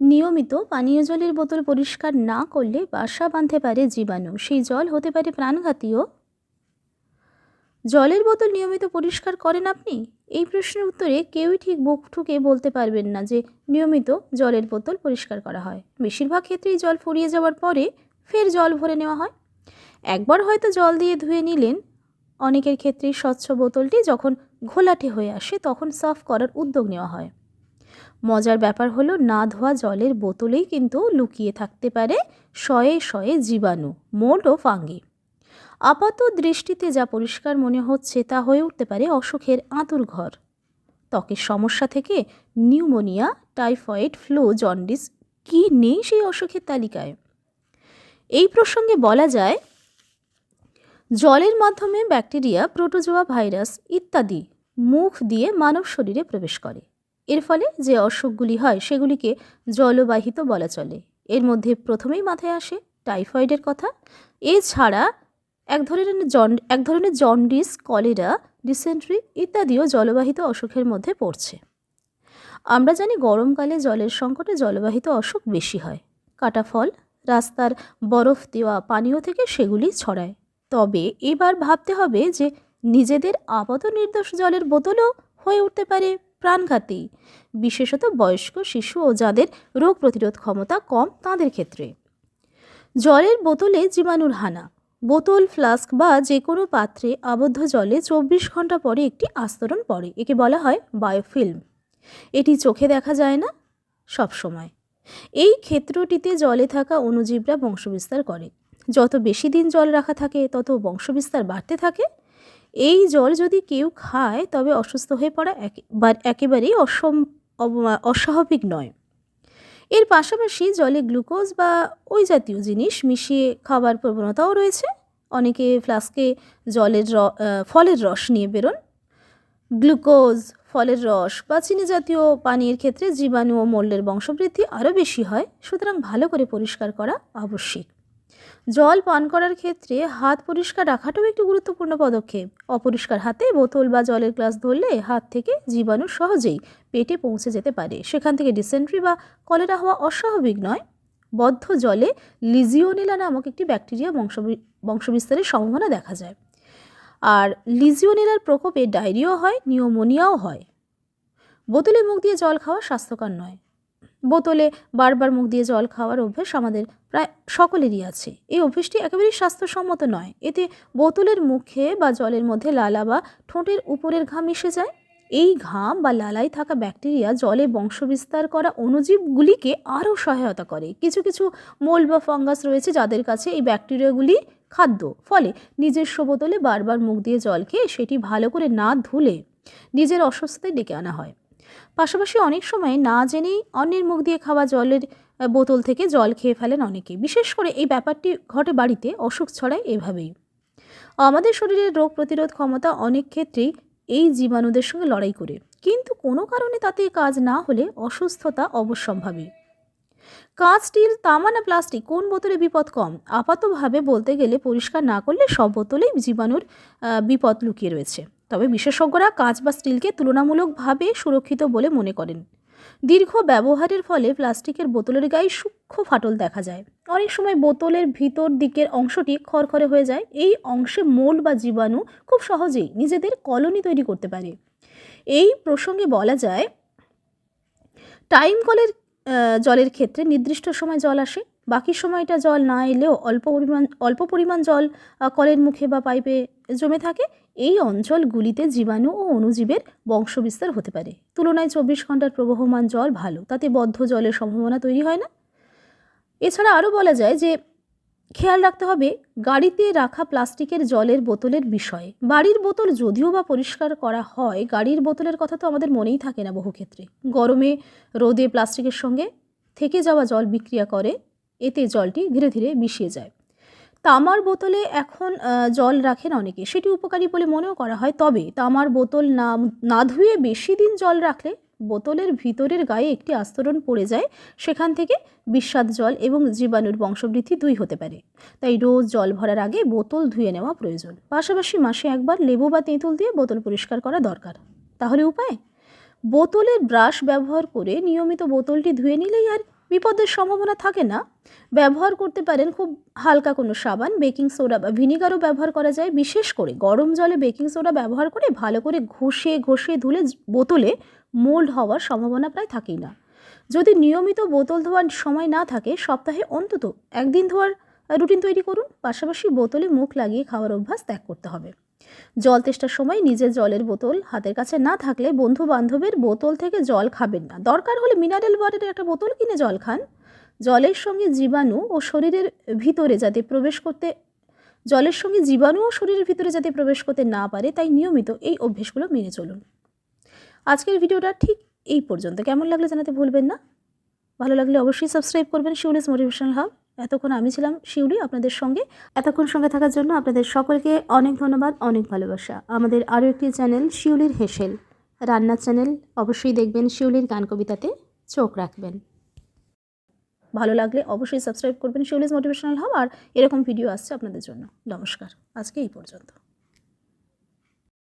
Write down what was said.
নিয়মিত পানীয় জলের বোতল পরিষ্কার না করলে বাসা বাঁধতে পারে জীবাণু, সেই জল হতে পারে প্রাণঘাতীয় জলের বোতল নিয়মিত পরিষ্কার করেন আপনি? এই প্রশ্নের উত্তরে কেউই ঠিক বুক ঠুকে বলতে পারবেন না যে নিয়মিত জলের বোতল পরিষ্কার করা হয়। বেশিরভাগ ক্ষেত্রেই জল ফুরিয়ে যাওয়ার পরে ফের জল ভরে নেওয়া হয়। একবার হয়তো জল দিয়ে ধুয়ে নিলেন। অনেকের ক্ষেত্রেই স্বচ্ছ বোতলটি যখন ঘোলাটে হয়ে আসে তখন সাফ করার উদ্যোগ নেওয়া হয়। মজার ব্যাপার হলো, না ধোয়া জলের বোতলেই কিন্তু লুকিয়ে থাকতে পারে শয়ে শয়ে জীবাণু, মোট ও ফাঙ্গি। আপাত দৃষ্টিতে যা পরিষ্কার মনে হচ্ছে তা হয়ে উঠতে পারে অসুখের আঁতুর ঘর। ত্বকের সমস্যা থেকে নিউমোনিয়া, টাইফয়েড, ফ্লু, জন্ডিস, কি নেই সেই অসুখের তালিকায়? এই প্রসঙ্গে বলা যায়, জলের মাধ্যমে ব্যাকটেরিয়া, প্রোটোজোয়া ভাইরাস ইত্যাদি মুখ দিয়ে মানব শরীরে প্রবেশ করে। এর ফলে যে অসুখগুলি হয় সেগুলিকে জলবাহিত বলা চলে। এর মধ্যে প্রথমেই মাথায় আসে টাইফয়েডের কথা। এছাড়া এক ধরনের জন এক ধরনের জন্ডিস, কলেরা, ডিসেন্ট্রি ইত্যাদিও জলবাহিত অসুখের মধ্যে পড়ছে। আমরা জানি গরমকালে জলের সংকটে জলবাহিত অসুখ বেশি হয়। কাটা ফল, রাস্তার বরফ দেওয়া পানীয় থেকে সেগুলি ছড়ায়। তবে এবার ভাবতে হবে যে নিজেদের আপাত নির্দোষ জলের বোতলও হয়ে উঠতে পারে। প্রাণঘাতী, বিশেষত বয়স্ক শিশু ও যাদের রোগ প্রতিরোধ ক্ষমতা কম তাদের ক্ষেত্রে। জলের বোতলে জীবাণুর হানা, বোতল, ফ্লাস্ক বা যে কোনো পাত্রে আবদ্ধ জলে চব্বিশ ঘণ্টা পরে একটি আস্তরণ পড়ে, একে বলা হয় বায়োফিল্ম। এটি চোখে দেখা যায় না সব সময়। এই ক্ষেত্রটিতে জলে থাকা অণুজীবরা বংশবিস্তার করে। যত বেশি দিন জল রাখা থাকে, তত বংশবিস্তার বাড়তে থাকে এই জল যদি কেউ খায়, তবে অসুস্থ হয়ে পড়া একেবার একেবারেই অসম অস্বাভাবিক নয়। এর পাশাপাশি জলে গ্লুকোজ বা ওই জাতীয় জিনিস মিশিয়ে খাবার প্রবণতাও রয়েছে। অনেকে ফ্লাস্কে জলের র ফলের রস নিয়ে বেরোন। গ্লুকোজ, ফলের রস বা চিনি জাতীয় পানীয়ের ক্ষেত্রে জীবাণু ও মল্যের বংশবৃদ্ধি আরও বেশি হয়। সুতরাং ভালো করে পরিষ্কার করা আবশ্যিক। জল পান করার ক্ষেত্রে হাত পরিষ্কার রাখাটাও একটি গুরুত্বপূর্ণ পদক্ষেপ। অপরিষ্কার হাতে বোতল বা জলের গ্লাস ধরলে হাত থেকে জীবাণু সহজেই পেটে পৌঁছে যেতে পারে। সেখান থেকে ডিসেন্ট্রি বা কলেরা হওয়া অস্বাভাবিক নয়। বদ্ধ জলে লিজিওনেলা নামক একটি ব্যাকটেরিয়া বংশবি- বংশবিস্তারের সম্ভাবনা দেখা যায়। আর লিজিওনেলার প্রকোপে ডায়রিয়াও হয়, নিউমোনিয়াও হয়। বোতলে মুখ দিয়ে জল খাওয়া স্বাস্থ্যকর নয়। বোতলে বারবার মুখ দিয়ে জল খাওয়ার অভ্যেস আমাদের প্রায় সকলেরই আছে। এই অভ্যেসটি একেবারেই স্বাস্থ্যসম্মত নয়। এতে বোতলের মুখে বা জলের মধ্যে লালা বা ঠোঁটের উপরের ঘাম মিশে যায়। এই ঘাম বা লালায় থাকা ব্যাকটেরিয়া জলে বংশবিস্তার করা অণুজীবগুলিকে আরও সহায়তা করে। কিছু কিছু মোল বা ফাঙ্গাস রয়েছে যাদের কাছে এই ব্যাকটেরিয়াগুলি খাদ্য। ফলে নিজস্ব বোতলে বারবার মুখ দিয়ে জল খেয়ে সেটি ভালো করে না ধুলে নিজের অসুস্থতায় ডেকে আনা হয়। পাশাপাশি অনেক সময় না জেনেই অন্যের মুখ দিয়ে খাওয়া জলের বোতল থেকে জল খেয়ে ফেলেন অনেকে বিশেষ করে এই ব্যাপারটি ঘটে বাড়িতে, অসুখ ছড়ায় এভাবেই। আমাদের শরীরের রোগ প্রতিরোধ ক্ষমতা অনেক ক্ষেত্রেই এই জীবাণুদের সঙ্গে লড়াই করে। কিন্তু কোনো কারণে তাতে কাজ না হলে অসুস্থতা অবশ্যম্ভাবী। কাঁচ, স্টিল, তামা না প্লাস্টিক কোন বোতলে বিপদ কম? আপাতভাবে বলতে গেলে পরিষ্কার না করলে সব বোতলেই জীবাণুর বিপদ লুকিয়ে রয়েছে। তবে বিশেষজ্ঞরা কাঁচ বা স্টিলকে তুলনামূলকভাবে সুরক্ষিত বলে মনে করেন। দীর্ঘ ব্যবহারের ফলে প্লাস্টিকের বোতলের গায়ে সূক্ষ্ম ফাটল দেখা যায়। অনেক সময় বোতলের ভিতর দিকের অংশটি খরখরে হয়ে যায়। এই অংশে মোল্ড বা জীবাণু খুব সহজেই নিজেদের কলোনি তৈরি করতে পারে। এই প্রসঙ্গে বলা যায়, টাইম কলের জলের ক্ষেত্রে নির্দিষ্ট সময় জল আসে। বাকি সময়টা জল না এলেও অল্প পরিমাণ অল্প পরিমাণ জল কলের মুখে বা পাইপে জমে থাকে এই অঞ্চলগুলিতে জীবাণু ও অণুজীবের বংশবিস্তার হতে পারে। তুলনায় চব্বিশ ঘণ্টার প্রবহমান জল ভালো, তাতে বদ্ধ জলের সম্ভাবনা তৈরি হয় না। এছাড়া আরও বলা যায় যে, খেয়াল রাখতে হবে গাড়িতে রাখা প্লাস্টিকের জলের বোতলের বিষয়ে। বাড়ির বোতল যদিও বা পরিষ্কার করা হয়, গাড়ির বোতলের কথা তো আমাদের মনেই থাকে না বহু ক্ষেত্রে। গরমে রোদে প্লাস্টিকের সঙ্গে থেকে যাওয়া জল বিক্রিয়া করে, এতে জলটি ধীরে ধীরে মিশিয়ে যায়। তামার বোতলে এখন জল রাখেন অনেকে। সেটি উপকারী বলে মনেও করা হয়। তবে তামার বোতল না না ধুয়ে বেশি দিন জল রাখলে বোতলের ভিতরের গায়ে একটি আস্তরণ পড়ে যায়। সেখান থেকে বিস্বাদ জল এবং জীবাণুর বংশবৃদ্ধি দুই হতে পারে। তাই রোজ জল ভরার আগে বোতল ধুয়ে নেওয়া প্রয়োজন। পাশাপাশি মাসে একবার লেবু বা তেঁতুল দিয়ে বোতল পরিষ্কার করা দরকার। তাহলে উপায়? বোতলের ব্রাশ ব্যবহার করে নিয়মিত বোতলটি ধুয়ে নিলেই আর বিপদের সম্ভাবনা থাকে না। ব্যবহার করতে পারেন খুব হালকা কোনো সাবান, বেকিং সোডা বা ভিনিগারও ব্যবহার করা যায়। বিশেষ করে গরম জলে বেকিং সোডা ব্যবহার করে ভালো করে ঘষে ঘষে, ধুলে বোতলে মোল্ড হওয়ার সম্ভাবনা প্রায় থাকেই না। যদি নিয়মিত বোতল ধোয়ার সময় না থাকে, সপ্তাহে অন্তত একদিন ধোয়ার রুটিন তৈরি করুন। পাশাপাশি বোতলে মুখ লাগিয়ে খাওয়ার অভ্যাস ত্যাগ করতে হবে। জল তেষ্টার সময় নিজের জলের বোতল হাতের কাছে না থাকলে বন্ধু বান্ধবের বোতল থেকে জল খাবেন না। দরকার হলে মিনারেল ওয়াটারের একটা বোতল কিনে জল খান। জলের সঙ্গে জীবাণু ও শরীরের ভিতরে যাতে প্রবেশ করতে, জলের সঙ্গে জীবাণু ও শরীরের ভিতরে যাতে প্রবেশ করতে না পারে, তাই নিয়মিত এই অভ্যেসগুলো মেনে চলুন। আজকের ভিডিওটা ঠিক এই পর্যন্ত। কেমন লাগলে জানাতে ভুলবেন না। ভালো লাগলে অবশ্যই সাবস্ক্রাইব করবেন। শিউলিস মোটিভেশনাল হাব এতক্ষণ আমি ছিলাম শিউরি আপনাদের সঙ্গে। এতক্ষণ সঙ্গে থাকার জন্য আপনাদের সকলকে অনেক ধন্যবাদ, অনেক ভালোবাসা। আমাদের আরও একটি চ্যানেল, শিউলির হেসেল। রান্নার চ্যানেল, অবশ্যই দেখবেন শিউলির গান কবিতাতে। চোখ রাখবেন। ভালো লাগলে অবশ্যই সাবস্ক্রাইব করবেন শিউলিজ মোটিভেশনাল হব, আর এরকম ভিডিও আসছে আপনাদের জন্য। নমস্কার। আজকে এই পর্যন্ত।